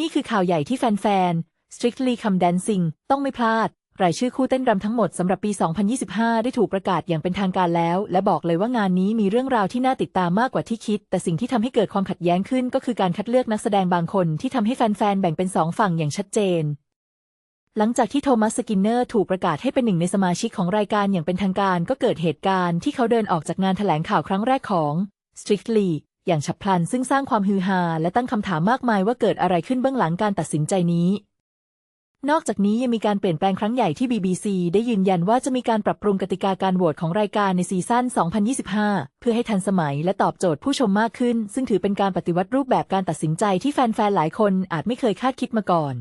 นี่คือข่าวใหญ่ที่แฟนๆ Strictly Come Dancing ต้องไม่พลาด รายชื่อคู่เต้นรำทั้งหมดสำหรับปี 2025 ได้ถูกประกาศอย่างเป็นทางการแล้ว และบอกเลยว่างานนี้มีเรื่องราวที่น่าติดตามมากกว่าที่คิด แต่สิ่งที่ทำให้เกิดความขัดแย้งขึ้น ก็คือการคัดเลือกนักแสดงบางคนที่ทำให้แฟนๆ แบ่งเป็นสองฝั่งอย่างชัดเจนหลังจากที่โทมัสสกินเนอร์ถูกประกาศให้เป็นหนึ่งในสมาชิกของรายการอย่างเป็นทางการ ก็เกิดเหตุการณ์ที่เขาเดินออกจากงานแถลงข่าวครั้งแรกของ Strictly อย่างฉับพลันซึ่งสร้างความฮือฮาและตั้งคำถามมากมายว่าเกิดอะไรขึ้นเบื้องหลังการตัดสินใจนี้ นอกจากนี้ยังมีการเปลี่ยนแปลงครั้งใหญ่ที่ BBC ได้ยืนยันว่าจะมีการปรับปรุงกติกาการโหวตของรายการในซีซั่น 2025 เพื่อให้ทันสมัยและตอบโจทย์ผู้ชมมากขึ้น ซึ่งถือเป็นการปฏิวัติรูปแบบการตัดสินใจที่แฟนๆ หลายคนอาจไม่เคยคาดคิดมาก่อน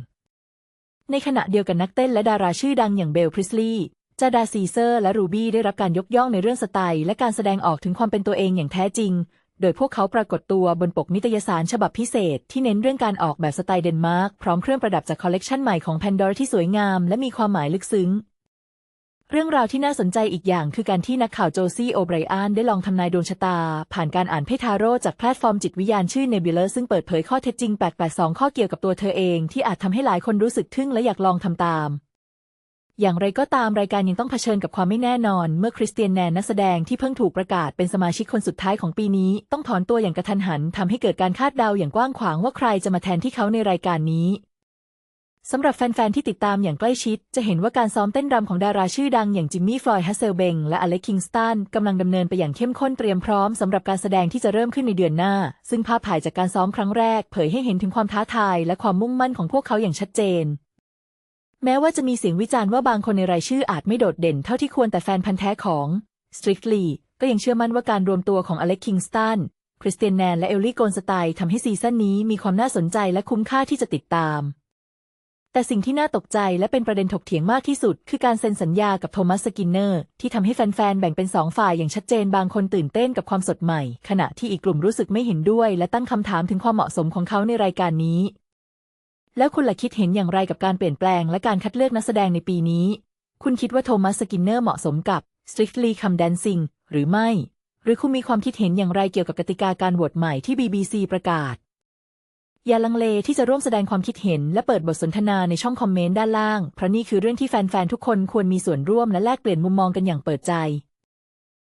ในขณะเดียวกันนักเต้นและดาราชื่อดังอย่างเบลพริสลีย์จาดาซีเซอร์และรูบี้ได้รับการยกย่องในเรื่องสไตล์และการแสดงออกถึงความเป็นตัวเองอย่างแท้จริง โดยพวกเขาปรากฏตัวบนปกนิตยสารฉบับพิเศษที่เน้นเรื่องการออกแบบสไตล์เดนมาร์กพร้อมเครื่องประดับจากคอลเลกชันใหม่ของแพนดอร์ที่สวยงามและมีความหมายลึกซึ้ง เรื่องราวที่น่าสนใจอีกอย่างคือการที่นักข่าวโจซี่โอไบรอันได้ลองทำนายดวงชะตา ผ่านการอ่านไพ่ทาโร่จากแพลตฟอร์มจิตวิญญาณชื่อ Nebula ซึ่งเปิดเผยข้อเท็จจริง 882 ข้อเกี่ยวกับตัวเธอเองที่อาจทำให้หลายคนรู้สึกทึ่งและอยากลองทำตาม อย่างไรก็ตามรายการยังต้องเผชิญกับความไม่แน่นอน เมื่อคริสเตียนแนนนักแสดงที่เพิ่งถูกประกาศเป็นสมาชิกคนสุดท้ายของปีนี้ ต้องถอนตัวอย่างกระทันหันทำให้เกิดการคาดเดาอย่างกว้างขวางว่าใครจะมาแทนที่เขาในรายการนี้สำหรับแฟน ๆ ที่ติดตามอย่างใกล้ชิด จะเห็นว่าการซ้อมเต้นรำของดาราชื่อดังอย่างจิมมี่ ฟลอยด์ ฮัสเซลเบง และอเล็ก คิงสตันกำลังดำเนินไปอย่างเข้มข้นเตรียมพร้อมสำหรับการแสดงที่จะเริ่มขึ้นในเดือนหน้า ซึ่งภาพถ่ายจากการซ้อมครั้งแรก เผยให้เห็นถึงความท้าทายและความมุ่งมั่นของพวกเขาอย่างชัดเจน แม้ว่าจะมีเสียงวิจารณ์ว่าบางคนในรายชื่ออาจไม่โดดเด่นเท่าที่ควรแต่แฟนพันธ์แท้ของ Strictly ก็ยังเชื่อมั่นว่าการรวมตัวของอเล็กคิงสตันคริสเตียนแนนและเอลลี่โกนสไตล์ทำให้ซีซั่นนี้มีความน่าสนใจและคุ้มค่าที่จะติดตาม แต่สิ่งที่น่าตกใจและเป็นประเด็นถกเถียงมากที่สุด คือการเซ็นสัญญากับโทมัสสกินเนอร์ที่ทำให้แฟนๆ แบ่งเป็นสองฝ่ายอย่างชัดเจนบางคนตื่นเต้นกับความสดใหม่ ขณะที่อีกกลุ่มรู้สึกไม่เห็นด้วย และตั้งคำถามถึงความเหมาะสมของเขาในรายการนี้ แล้วคุณล่ะคิดเห็นอย่างไรกับการเปลี่ยนแปลงและการคัดเลือกนักแสดงในปีนี้ คุณคิดว่าโทมัสสกินเนอร์เหมาะสมกับ Strictly Come Dancing หรือไม่ หรือคุณมีความคิดเห็นอย่างไรเกี่ยวกับกติกาการโหวตใหม่ที่ BBC ประกาศ อย่าลังเลที่จะร่วมแสดงความคิดเห็นและเปิดบทสนทนาในช่องคอมเมนต์ด้านล่าง เพราะนี่คือเรื่องที่แฟนๆ ทุกคนควรมีส่วนร่วมและแลกเปลี่ยนมุมมองกันอย่างเปิดใจ